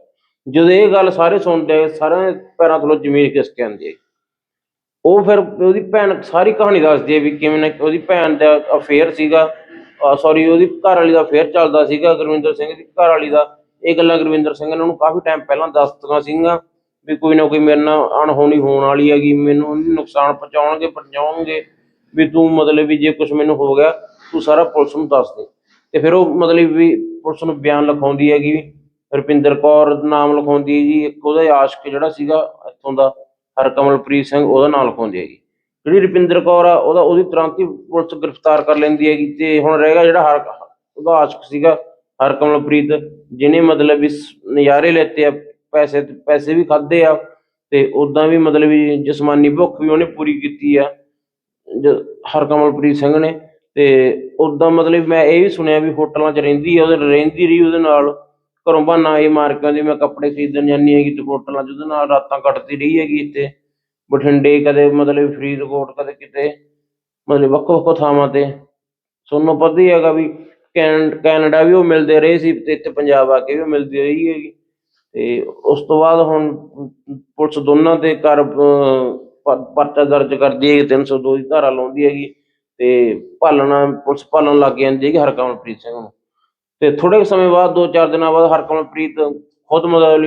Speaker 1: ਜਦੋਂ ਇਹ ਗੱਲ ਸਾਰੇ ਸੁਣਦੇ ਆ, ਸਾਰਿਆਂ ਪੈਰਾਂ ਥੱਲੋਂ ਜ਼ਮੀਨ ਖਿਸਕ ਜਾਂਦੀ ਹੈ। ਉਹ ਫਿਰ ਉਹਦੀ ਭੈਣ ਸਾਰੀ ਕਹਾਣੀ ਦੱਸਦੀ ਹੈ ਵੀ ਕਿਵੇਂ ਨਾ ਉਹਦੀ ਭੈਣ ਦਾ ਅਫੇਅਰ ਸੀਗਾ ਸੌਰੀ ਉਹਦੀ ਘਰ ਵਾਲੀ ਦਾ ਅਫੇਅਰ ਚੱਲਦਾ ਸੀਗਾ ਗੁਰਵਿੰਦਰ ਸਿੰਘ ਦੀ ਘਰ ਵਾਲੀ ਦਾ ਇਹ ਗੱਲਾਂ ਗੁਰਵਿੰਦਰ ਸਿੰਘ ਨੇ ਉਹਨੂੰ ਕਾਫੀ ਟਾਈਮ ਪਹਿਲਾਂ ਦੱਸ ਦੱਸਤੀਆਂ ਸੀਗੀਆਂ ਵੀ ਕੋਈ ਨਾ ਕੋਈ ਮੇਰੇ ਨਾਲ ਅਣਹੋਣੀ ਹੋਣ ਵਾਲੀ ਹੈਗੀ, ਮੈਨੂੰ ਨੁਕਸਾਨ ਪਹੁੰਚਾਉਣਗੇ ਪਹੁੰਚਾਉਣਗੇ, ਵੀ ਤੂੰ ਮਤਲਬ ਵੀ ਜੇ ਕੁਝ ਮੈਨੂੰ ਹੋ ਗਿਆ, ਤੂੰ ਸਾਰਾ ਪੁਲਿਸ ਨੂੰ ਦੱਸ ਦੇ। ਤੇ ਫਿਰ ਉਹ ਮਤਲਬ ਵੀ ਪੁਲਿਸ ਨੂੰ ਬਿਆਨ ਲਿਖਾਉਂਦੀ ਹੈਗੀ, ਰੁਪਿੰਦਰ ਕੌਰ ਨਾਮ ਲਿਖਾਉਂਦੀ ਹੈ ਜੀ ਇੱਕ ਉਹਦਾ ਆਸ਼ਕ ਜਿਹੜਾ ਸੀਗਾ ਇੱਥੋਂ ਦਾ, ਹਰਕਮਲਪ੍ਰੀਤ ਸਿੰਘ, ਉਹਦਾ ਨਾਮ ਲਿਖਾਉਂਦੀ ਹੈਗੀ। ਜਿਹੜੀ ਰੁਪਿੰਦਰ ਕੌਰ ਆ, ਉਹਦਾ ਉਹਦੀ ਤੁਰੰਤ ਹੀ ਪੁਲਿਸ ਗ੍ਰਿਫਤਾਰ ਕਰ ਲੈਂਦੀ ਹੈਗੀ, ਤੇ ਹੁਣ ਰਹੇਗਾ ਜਿਹੜਾ ਹਰ ਉਹਦਾ ਆਸ਼ਕ ਸੀਗਾ ਹਰ ਕਮਲਪ੍ਰੀਤ ਜਿਹਨੇ ਮਤਲਬ ਵੀ ਨਜ਼ਾਰੇ ਲੈਤੇ ਆ, ਪੈਸੇ ਪੈਸੇ ਵੀ ਖਾਦੇ ਆ, ਤੇ ਉਦਾਂ ਵੀ ਮਤਲਬ ਵੀ ਜਿਸਮਾਨੀ ਭੁੱਖ ਵੀ ਉਹਨੇ ਪੂਰੀ ਕੀਤੀ ਆ, ਜ- ਹਰਕਮਲਪ੍ਰੀਤ ਸਿੰਘ ਨੇ, ਤੇ ਉਦਾਂ ਮਤਲਬ ਮੈਂ ਇਹ ਵੀ ਸੁਣਿਆ ਵੀ ਹੋਟਲਾਂ 'ਚ ਰਹਿੰਦੀ ਆ, ਉਹਦੇ ਰਹਿੰਦੀ ਰਹੀ ਉਹਦੇ ਨਾਲ, ਘਰੋਂ ਬਹਾਨਾ ਇਹ ਮਾਰ ਕੇ ਆਉਂਦੀ ਮੈਂ ਕੱਪੜੇ ਖਰੀਦਣ ਜਾਂਦੀ ਹੈਗੀ ਤੇ ਹੋਟਲਾਂ 'ਚ, ਉਹਦੇ ਨਾਲ ਰਾਤਾਂ ਕੱਟਦੀ ਰਹੀ ਹੈਗੀ ਇੱਥੇ, ਬਠਿੰਡੇ ਕਦੇ ਮਤਲਬ ਫਰੀਦਕੋਟ ਕਦੇ ਕਿਤੇ, ਮਤਲਬ ਵੱਖੋ ਵੱਖੋ ਥਾਵਾਂ ਤੇ ਤੁਹਾਨੂੰ ਪਤਾ ਹੀ ਹੈਗਾ ਵੀ ਕੈਨ- ਕੈਨੇਡਾ ਵੀ ਉਹ ਮਿਲਦੇ ਰਹੇ ਸੀ ਤੇ ਇੱਥੇ ਪੰਜਾਬ ਆ ਕੇ ਵੀ ਉਹ ਮਿਲਦੀ ਰਹੀ ਹੈਗੀ। ਤੇ ਉਸ ਤੋਂ ਬਾਅਦ ਹੁਣ ਪੁਲਿਸ ਦੋਨਾਂ ਤੇ ਕਰ ਅਹ, ਪ- ਪਰਚਾ ਦਰਜ ਕਰਦੀ ਹੈ 302 ਦੀ ਧਾਰਾ ਲਾਉਂਦੀ ਹੈਗੀ। ਤੇ ਭਾਲਣਾ ਪੁਲਿਸ ਭਾਲਣ ਲੱਗ ਜਾਂਦੀ ਹੈਗੀ ਹਰਕਮਲਪ੍ਰੀਤ ਸਿੰਘ ਨੂੰ। ਤੇ ਥੋੜੇ ਸਮੇਂ ਬਾਅਦ 2-4 ਦਿਨਾਂ ਬਾਅਦ ਹਰਕਮਲਪ੍ਰੀਤ ਖੁਦ ਮਤਲਬ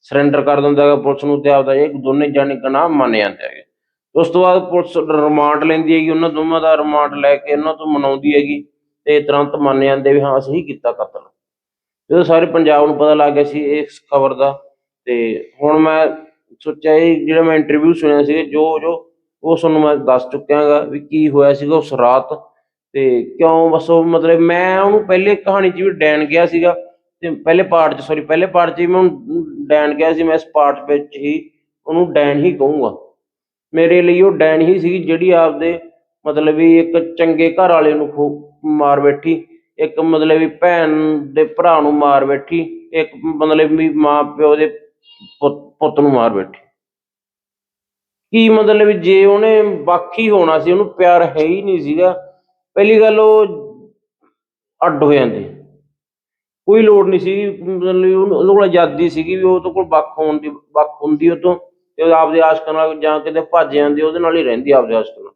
Speaker 1: ਸਰੈਂਡਰ ਕਰ ਦਿੰਦਾ ਹੈਗਾ ਪੁਲਿਸ ਨੂੰ ਤੇ ਆਪਦਾ ਇਹ ਦੋਨੇ ਜਾਣੇ ਗੁਨਾਹ ਮੰਨ ਜਾਂਦੇ ਹੈਗੇ। ਉਸ ਤੋਂ ਬਾਅਦ ਪੁਲਿਸ ਰਿਮਾਂਡ ਲੈਂਦੀ ਹੈਗੀ ਉਹਨਾਂ ਦੋਵਾਂ ਦਾ ਰਿਮਾਂਡ ਲੈ ਕੇ ਉਹਨਾਂ ਤੋਂ ਮਨਾਉਂਦੀ ਹੈਗੀ। ਤੇ ਤੁਰੰਤ ਮੰਨ ਜਾਂਦੇ ਵੀ ਹਾਂ, ਅਸੀਂ ਹੀ ਕੀਤਾ ਕਤਲ। ਜਦੋਂ ਸਾਰੇ ਪੰਜਾਬ ਨੂੰ ਪਤਾ ਲੱਗ ਗਿਆ ਸੀ ਇਸ ਖਬਰ ਦਾ, ਤੇ ਹੁਣ ਮੈਂ ਸੋਚਿਆ ਇਹ ਜਿਹੜਾ ਮੈਂ ਇੰਟਰਵਿਊ ਸੁਣਿਆ ਸੀ, ਜੋ ਜੋ ਉਹ ਤੁਹਾਨੂੰ ਮੈਂ ਦੱਸ ਚੁੱਕਿਆ ਹੈਗਾ ਵੀ ਕੀ ਹੋਇਆ ਸੀਗਾ ਉਸ ਰਾਤ। ਤੇ ਕਿਉਂ, ਬਸ ਉਹ ਮਤਲਬ ਮੈਂ ਉਹਨੂੰ ਪਹਿਲੇ ਕਹਾਣੀ 'ਚ ਵੀ ਡੈਣ ਗਿਆ ਸੀਗਾ, ਤੇ ਪਹਿਲੇ ਪਾਰਟ 'ਚ ਸੌਰੀ ਪਹਿਲੇ ਪਾਰਟ 'ਚ ਵੀ ਮੈਂ ਉਹਨੂੰ ਡੈਨ ਗਿਆ ਸੀ, ਮੈਂ ਇਸ ਪਾਰਟ ਵਿੱਚ ਹੀ ਉਹਨੂੰ ਡੈਣ ਹੀ ਕਹੂੰਗਾ। ਮੇਰੇ ਲਈ ਉਹ ਡੈਨ ਹੀ ਸੀਗੀ ਜਿਹੜੀ ਆਪਦੇ ਮਤਲਬ ਵੀ ਇੱਕ ਚੰਗੇ ਘਰ ਵਾਲੇ ਨੂੰ ਖੋ- ਮਾਰ ਬੈਠੀ, ਇੱਕ ਮਤਲਬ ਵੀ ਭੈਣ ਦੇ ਭਰਾ ਨੂੰ ਮਾਰ ਬੈਠੀ, ਇੱਕ ਮਤਲਬ ਵੀ ਮਾਂ ਪਿਓ ਦੇ ਪੁੱਤ ਪੁੱਤ ਨੂੰ ਮਾਰ ਬੈਠੀ। ਕੀ ਮਤਲਬ ਜੇ ਉਹਨੇ ਬਾਕੀ ਹੋਣਾ ਸੀ, ਉਹਨੂੰ ਪਿਆਰ ਹੈ ਹੀ ਨਹੀਂ ਸੀਗਾ, ਪਹਿਲੀ ਗੱਲ ਉਹ ਅੱਡ ਹੋ ਜਾਂਦੇ। ਕੋਈ ਲੋੜ ਨਹੀਂ ਸੀ, ਮਤਲਬ ਉਹਦੇ ਕੋਲ ਆਜ਼ਾਦੀ ਸੀਗੀ ਵੀ ਉਹਦੇ ਕੋਲ ਵੱਖ ਹੋਣ ਦੀ, ਵੱਖ ਹੁੰਦੀ ਉਹ ਤੋਂ, ਤੇ ਉਹ ਆਪਦੇ ਆਸ਼ਕਾਂ ਨਾਲ ਜਾਂ ਕਿਤੇ ਭੱਜ ਜਾਂਦੀ, ਉਹਦੇ ਨਾਲ ਹੀ ਰਹਿੰਦੀ ਆਪਦੇ ਆਸ਼ਕਾਂ ਨਾਲ।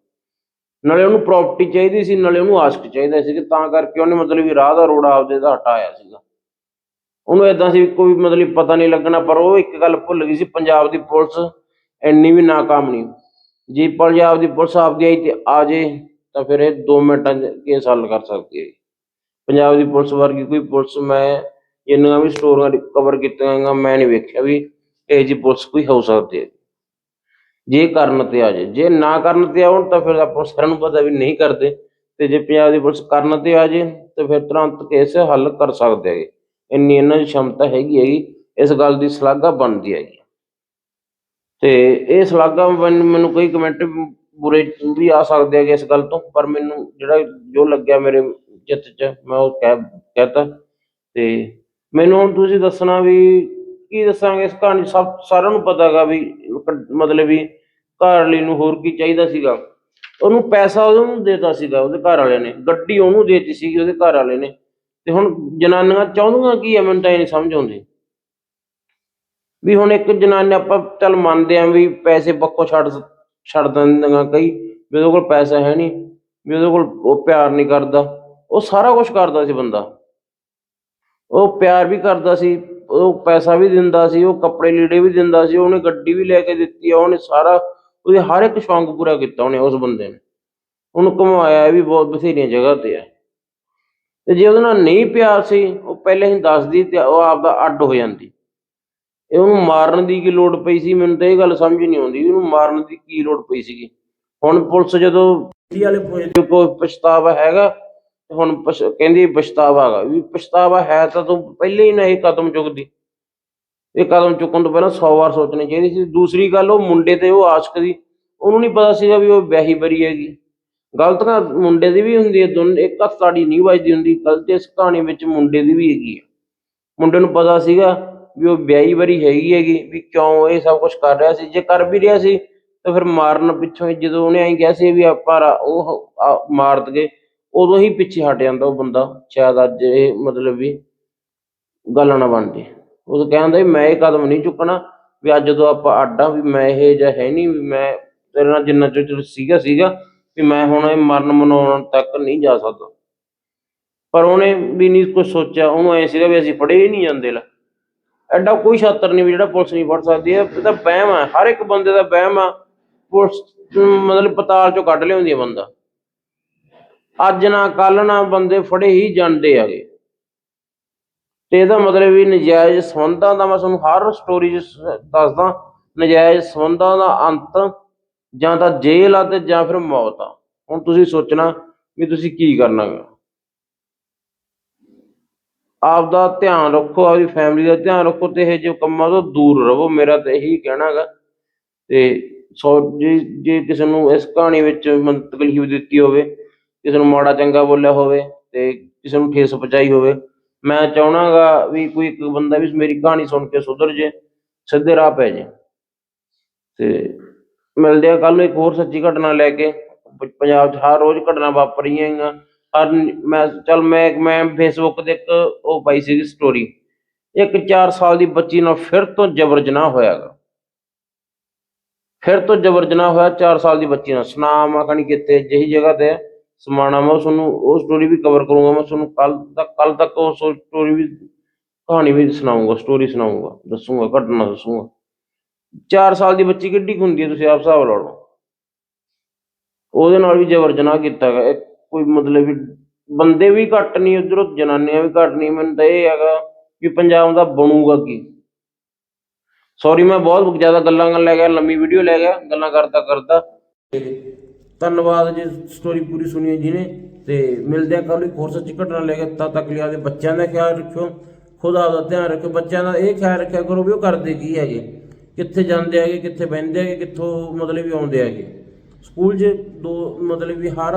Speaker 1: ਨਾਲੇ ਉਹਨੂੰ ਪ੍ਰਾਪਰਟੀ ਚਾਹੀਦੀ ਸੀ, ਨਾਲੇ ਉਹਨੂੰ ਆਸ਼ਕ ਚਾਹੀਦਾ ਸੀ ਕਿ ਤਾਂ ਕਰਕੇ ਉਹਨੇ ਮਤਲਬ ਵੀ ਰਾਹ ਦਾ ਰੋੜਾ ਆਪਦੇ ਦਾ ਹਟਾਇਆ ਸੀਗਾ। ਉਹਨੂੰ ਇਦਾਂ ਸੀ ਕੋਈ ਮਤਲਬ ਪਤਾ ਨਹੀਂ ਲੱਗਣਾ, ਪਰ ਉਹ ਇੱਕ ਗੱਲ ਭੁੱਲ ਗਈ ਸੀ, ਪੰਜਾਬ ਦੀ ਪੁਲਿਸ ਇੰਨੀ ਵੀ ਨਾਕਾਮ ਨਹੀਂ। ਜੇ ਪੰਜਾਬ ਦੀ ਪੁਲਿਸ ਆਪਦੀ ਆਈ ਤੇ ਆ ਜੇ, ਤਾਂ ਫਿਰ ਇਹ 2 ਮਿੰਟਾਂ 'ਚ ਕੇਸ ਹੱਲ ਕਰ ਸਕਦੀ ਹੈ ਪੰਜਾਬ ਦੀ ਪੁਲਿਸ ਵਰਗੀ ਕੋਈ ਪੁਲਿਸ ਮੈਂ ਜਿੰਨੀਆਂ ਵੀ ਸਟੋਰੀਆਂ ਕਵਰ ਕੀਤੀਆਂ ਮੈਂ ਨਹੀਂ ਵੇਖਿਆ ਵੀ ਇਹ ਜੀ ਪੁਲਿਸ ਕੋਈ ਹੋ ਸਕਦੀ ਹੈ। ਜੇ ਕਰਨ ਤੇ ਆ ਜੇ। ਜੇ ਨਾ ਕਰਨ ਤੇ ਆਉਣ ਤਾਂ ਫਿਰ ਆਪਾਂ ਸਾਰਿਆਂ ਨੂੰ ਪਤਾ ਵੀ ਨਹੀਂ ਕਰਦੇ। ਤੇ ਜੇ ਪੰਜਾਬ ਦੀ ਪੁਲਿਸ ਕਰਨ ਤੇ ਆ ਜੇ, ਤੇ ਫਿਰ ਤੁਰੰਤ ਕੇਸ ਹੱਲ ਕਰ ਸਕਦੇ ਹੈਗੇ। ਇੰਨੀ ਇਹਨਾਂ ਦੀ ਸ਼ਮਤਾ ਹੈਗੀ ਹੈਗੀ, ਇਸ ਗੱਲ ਦੀ ਸ਼ਲਾਘਾ ਬਣਦੀ ਹੈਗੀ। ਤੇ ਇਹ ਸ਼ਲਾਘਾ ਮੈਨੂੰ ਕਈ ਕਮੈਂਟ ਬੁਰੇ ਵੀ ਆ ਸਕਦੇ ਹੈਗੇ ਇਸ ਗੱਲ ਤੋਂ, ਪਰ ਮੈਨੂੰ ਜਿਹੜਾ ਜੋ ਲੱਗਿਆ ਮੇਰੇ ਚਿੱਤ 'ਚ, ਮੈਂ ਉਹ ਕਹਿ, ਕਹਿਤਾ। ਤੇ ਮੈਨੂੰ ਹੁਣ ਤੁਸੀਂ ਦੱਸਣਾ ਵੀ ਕੀ ਦੱਸਾਂਗੇ? ਇਸ ਕਹਾਣੀ ਸਭ ਸਾਰਿਆਂ ਨੂੰ ਪਤਾ ਹੈਗਾ ਵੀ ਮਤਲਬ ਵੀ ਘਰ ਵਾਲੀ ਨੂੰ ਹੋਰ ਕੀ ਚਾਹੀਦਾ ਸੀਗਾ। ਉਹਨੂੰ ਪੈਸਾ ਉਹਨੂੰ ਦੇਤਾ ਸੀਗਾ ਉਹਦੇ ਘਰ ਵਾਲੇ ਨੇ। ਗੱਡੀ ਉਹਨੂੰ ਦੇਤੀ ਸੀਗੀ ਉਹਦੇ ਘਰ ਵਾਲੇ ਨੇ। ਤੇ ਹੁਣ ਜਨਾਨੀਆਂ ਚਾਹੁੰਦੀਆਂ ਕੀ ਆ ਮੈਨੂੰ ਤਾਂ ਇਹ ਨਹੀਂ ਸਮਝ ਆਉਂਦੀ। ਵੀ ਹੁਣ ਇੱਕ ਜਨਾਨੀ ਆਪਾਂ ਚੱਲ ਮੰਨਦੇ ਆਂ ਵੀ ਪੈਸੇ ਪੱਕੋ ਛੱਡ ਛੱਡ ਦਿੰਦੀਆਂ ਕਈ, ਵੀ ਉਹਦੇ ਕੋਲ ਪੈਸਾ ਹੈ ਨਹੀਂ ਵੀ ਉਹਦੇ ਕੋਲ ਉਹ ਪਿਆਰ ਨਹੀਂ ਕਰਦਾ। ਉਹ ਸਾਰਾ ਕੁਝ ਕਰਦਾ ਸੀ ਬੰਦਾ। ਉਹ ਪਿਆਰ ਵੀ ਕਰਦਾ ਸੀ ਉਹ ਪੈਸਾ ਵੀ ਦਿੰਦਾ ਸੀ ਉਹ ਕੱਪੜੇ ਲੀੜੇ ਵੀ ਦਿੰਦਾ ਸੀ ਉਹਨੇ ਗੱਡੀ ਵੀ ਲੈ ਕੇ ਦਿੱਤੀ ਆ ਉਹਨੇ ਸਾਰਾ ਉਹਦੇ ਹਰ ਇੱਕ ਸ਼ੌਂਕ ਪੂਰਾ ਕੀਤਾ ਉਹਨੇ ਉਸ ਬੰਦੇ ਨੇ। ਉਹਨੂੰ ਘੁਮਾਇਆ ਵੀ ਬਹੁਤ ਬਥੇਰੀਆਂ ਜਗ੍ਹਾ ਤੇ ਆ। ਤੇ ਜੇ ਉਹਦੇ ਨਾਲ ਨਹੀਂ ਪਿਆਰ ਸੀ ਉਹ ਪਹਿਲੇ ਹੀ ਦੱਸਦੀ ਤੇ ਉਹ ਆਪਦਾ ਅੱਡ ਹੋ ਜਾਂਦੀ। ਇਹ ਉਹਨੂੰ ਮਾਰਨ ਦੀ ਕੀ ਲੋੜ ਪਈ ਸੀ ਮੈਨੂੰ ਤਾਂ ਇਹ ਗੱਲ ਸਮਝ ਨਹੀਂ ਆਉਂਦੀ ਉਹਨੂੰ ਮਾਰਨ ਦੀ ਕੀ ਲੋੜ ਪਈ ਸੀਗੀ। ਹੁਣ ਪੁਲਿਸ ਜਦੋਂ ਵਾਲੇ ਪੁੱਛਦੇ ਕੋਈ ਪਛਤਾਵਾ ਹੈਗਾ ਹੁਣ ਪਛ- ਕਹਿੰਦੀ ਪਛਤਾਵਾ ਹੈਗਾ, ਵੀ ਪਛਤਾਵਾ ਹੈ ਤਾਂ ਤੂੰ ਪਹਿਲੇ ਹੀ ਨਾ ਇਹ ਕਦਮ ਚੁੱਕਦੀ। ਇਹ ਕਦਮ ਚੁੱਕਣ ਤੋਂ ਪਹਿਲਾਂ 100 ਵਾਰ ਸੋਚਣੀ ਚਾਹੀਦੀ ਸੀ। ਦੂਸਰੀ ਗੱਲ, ਉਹ ਮੁੰਡੇ ਤੇ ਉਹ ਆਸ਼ਕ ਦੀ, ਉਹਨੂੰ ਨਹੀਂ ਪਤਾ ਸੀਗਾ ਵੀ ਉਹ ਵਿਆਹੀ ਬਰੀ ਹੈਗੀ। ਗਲਤੀਆਂ ਮੁੰਡੇ ਦੀ ਵੀ ਹੁੰਦੀ ਹੈ ਦੋਨ, ਇੱਕ ਹੱਥ ਤਾੜੀ ਨਹੀਂ ਵੱਜਦੀ ਹੁੰਦੀ ਗਲਤੀ ਇਸ ਕਹਾਣੀ ਵਿੱਚ ਮੁੰਡੇ ਦੀ ਵੀ ਹੈਗੀ ਹੈ। ਮੁੰਡੇ ਨੂੰ ਪਤਾ ਸੀਗਾ ਵੀ ਉਹ ਵਿਆਹੀ ਬਰੀ ਹੈਗੀ ਹੈਗੀ, ਵੀ ਕਿਉਂ ਇਹ ਸਭ ਕੁਝ ਕਰ ਰਿਹਾ ਸੀ। ਜੇ ਕਰ ਵੀ ਰਿਹਾ ਸੀ, ਤਾਂ ਫਿਰ ਮਾਰਨ ਪਿੱਛੋਂ ਹੀ ਜਦੋਂ ਉਹਨੇ ਐਂ ਕਿਹਾ ਸੀ ਵੀ ਆਪਾਂ ਰਾ- ਉਹ ਆ- ਮਾਰ ਦਗੇ ਉਦੋਂ ਹੀ ਪਿੱਛੇ ਹਟ ਜਾਂਦਾ ਉਹ ਬੰਦਾ, ਸ਼ਾਇਦ ਅੱਜ ਇਹ ਮਤਲਬ ਵੀ ਗੱਲ ਨਾ ਬਣਦੀ ਉਹ ਕਹਿੰਦਾ ਵੀ ਮੈਂ ਇਹ ਕਦਮ ਨਹੀਂ ਚੁੱਕਣਾ ਵੀ ਅੱਜ ਜਦੋਂ ਆਪਾਂ ਅੱਡਾ ਵੀ ਮੈਂ ਇਹ ਜਿਹਾ ਹੈ ਨਹੀਂ ਵੀ ਮੈਂ ਤੇਰੇ ਨਾਲ ਜਿੰਨਾ ਚਿਰ ਸੀਗਾ ਸੀਗਾ ਵੀ ਮੈਂ ਹੁਣ ਇਹ ਮਰਨ ਮਨਾਉਣ ਤੱਕ ਨਹੀਂ ਜਾ ਸਕਦਾ। ਪਰ ਉਹਨੇ ਵੀ ਨਹੀਂ ਕੁਝ ਸੋਚਿਆ, ਉਹਨੂੰ ਐ ਸੀਗਾ ਵੀ ਅਸੀਂ ਫੜੇ ਹੀ ਨਹੀਂ ਜਾਂਦੇ ਲੈ। ਐਡਾ ਕੋਈ ਛਾਤਰ ਨਹੀਂ ਵੀ ਜਿਹੜਾ ਪੁਲਿਸ ਨਹੀਂ ਫੜ ਸਕਦੀ, ਇਹ ਤਾਂ ਵਹਿਮ ਆ, ਹਰ ਇੱਕ ਬੰਦੇ ਦਾ ਵਹਿਮ ਆ। ਪੁਲਿਸ ਮਤਲਬ ਪਤਾਲ ਚੋਂ ਕੱਢ ਲਿਆਉਂਦੀ ਆ ਬੰਦਾ। ਅੱਜ ਨਾ ਕੱਲ ਨਾ ਬੰਦੇ ਫੜੇ ਹੀ ਜਾਂਦੇ ਆਗੇ ਤੇ ਇਹਦਾ ਮਤਲਬ ਵੀ ਨਜਾਇਜ਼ ਸੰਬੰਧਾਂ ਦਾ ਮੈਂ ਤੁਹਾਨੂੰ ਹਰ ਸਟੋਰੀ ਦੱਸਦਾ, ਨਜਾਇਜ਼ ਸੰਬੰਧਾਂ ਦਾ ਅੰਤ ਜਾਂ ਤਾਂ ਜੇਲ੍ਹ ਆ ਤੇ ਜਾਂ ਫਿਰ ਮੌਤ ਆ। ਹੁਣ ਤੁਸੀਂ ਸੋਚਣਾ ਵੀ ਤੁਸੀਂ ਕੀ ਕਰਨਾ ਆਪ ਦਾ ਧਿਆਨ ਰੱਖੋ, ਆਪਦੀ ਫੈਮਿਲੀ ਦਾ ਧਿਆਨ ਰੱਖੋ ਤੇ ਇਹ ਜੋ ਕੰਮਾਂ ਤੋਂ ਦੂਰ ਰਹੋ, ਮੇਰਾ ਤਾਂ ਇਹੀ ਕਹਿਣਾ ਗਾ। ਤੇ ਸੋ, ਜੇ ਜੇ ਕਿਸੇ ਨੂੰ ਇਸ ਕਹਾਣੀ ਵਿੱਚ ਤਕਲੀਫ ਦਿੱਤੀ ਹੋਵੇ ਕਿਸੇ ਨੂੰ ਮਾੜਾ ਚੰਗਾ ਬੋਲਿਆ ਹੋਵੇ ਤੇ ਕਿਸੇ ਨੂੰ ਠੇਸ ਪਹੁੰਚਾਈ ਹੋਵੇ, ਮੈਂ ਚਾਹਣਾਗਾ ਵੀ ਕੋਈ ਇੱਕ ਬੰਦਾ ਵੀ ਮੇਰੀ ਕਹਾਣੀ ਸੁਣ ਕੇ ਸੁਧਰ ਜੇ, ਸਿੱਧੇ ਰਾਹ ਪੈ ਜੇ। ਤੇ ਮਿਲਦੇ ਆ ਕੱਲ ਨੂੰ ਇੱਕ ਹੋਰ ਸੱਚੀ ਘਟਨਾ ਲੈ ਕੇ ਪੰਜਾਬ 'ਚ ਹਰ ਰੋਜ਼ ਘਟਨਾ ਵਾਪਰ ਰਹੀਆਂ ਹੈਗੀਆਂ ਹਰ ਮੈਂ ਚੱਲ ਮੈਂ ਮੈਂ ਫੇਸਬੁੱਕ ਤੇ ਇੱਕ ਉਹ ਪਾਈ ਸੀਗੀ ਸਟੋਰੀ ਇੱਕ 4 ਸਾਲ ਦੀ ਬੱਚੀ ਨਾਲ ਫਿਰ ਤੋਂ ਜਬਰ ਜਨਾਹ ਹੋਇਆਗਾ ਫਿਰ ਤੋਂ ਜਬਰ ਜਨਾਹ ਹੋਇਆ 4 ਸਾਲ ਦੀ ਬੱਚੀ ਨਾਲ। ਸੁਨਾਮ ਆਖਣੀ ਕਿਤੇ ਜਿਹੀ ਜਗ੍ਹਾ ਤੇ ਹੈ, ਸਮਾਣਾ ਮੈਂ ਤੁਹਾਨੂੰ ਉਹ ਸਟੋਰੀ ਵੀ ਕਵਰ ਕਰੂੰਗਾ ਮੈਂ ਤੁਹਾਨੂੰ ਕੱਲ ਤੱਕ ਕੱਲ ਤੱਕ ਉਹ ਸਟੋਰੀ ਵੀ ਕਹਾਣੀ ਵੀ ਸੁਣਾਉਂਗਾ ਸਟੋਰੀ ਸੁਣਾਉਂਗਾ ਦੱਸੂਗਾ ਘਟਨਾ ਦੱਸੂਗਾ। 4 ਸਾਲ ਦੀ ਬੱਚੀ ਕਿੱਡੀ ਹੁੰਦੀ ਹੈ ਤੁਸੀਂ ਆਪ ਹਿਸਾਬ ਲਾ ਲਓ। ਉਹਦੇ ਨਾਲ ਵੀ ਜਬਰ ਜਨਾਹ ਕੀਤਾ ਗਾ ਕੋਈ ਮਤਲਬ ਵੀ ਬੰਦੇ ਵੀ ਘੱਟ ਨਹੀਂ ਉਧਰੋਂ ਜਨਾਨੀਆਂ ਵੀ ਘੱਟ ਨਹੀਂ ਮੈਨੂੰ ਤਾਂ ਇਹ ਹੈਗਾ ਕਿ ਪੰਜਾਬ ਦਾ ਬਣੂਗਾ ਕੀ। ਸੌਰੀ ਮੈਂ ਬਹੁਤ ਜ਼ਿਆਦਾ ਗੱਲਾਂ ਕਰਨ ਲੈ ਗਿਆ ਲੰਮੀ ਵੀਡੀਓ ਲੈ ਗਿਆ ਗੱਲਾਂ ਕਰਦਾ ਕਰਦਾ ਧੰਨਵਾਦ ਜੀ ਸਟੋਰੀ ਪੂਰੀ ਸੁਣੀ ਹੈ ਜਿਹਨੇ ਤੇ ਮਿਲਦੇ ਆ ਕੱਲ ਇੱਕ ਹੋਰ ਸੱਚੀ ਘਟਨਾ ਲੈ ਕੇ, ਤਦ ਤੱਕ ਲਿਆ ਆਪਦੇ ਬੱਚਿਆਂ ਦਾ ਖਿਆਲ ਰੱਖਿਓ। ਖੁਦਾ ਦਾ ਧਿਆਨ ਰੱਖਿਓ। ਬੱਚਿਆਂ ਦਾ ਇਹ ਖਿਆਲ ਰੱਖਿਆ ਕਰੋ ਵੀ ਉਹ ਕਰਦੇ ਕੀ ਹੈਗੇ। ਕਿੱਥੇ ਜਾਂਦੇ ਹੈਗੇ, ਕਿੱਥੇ ਬਹਿੰਦੇ ਹੈਗੇ, ਕਿੱਥੋਂ ਮਤਲਬ ਵੀ ਆਉਂਦੇ ਹੈਗੇ। ਸਕੂਲ 'ਚ ਦੋ ਮਤਲਬ ਵੀ ਹਰ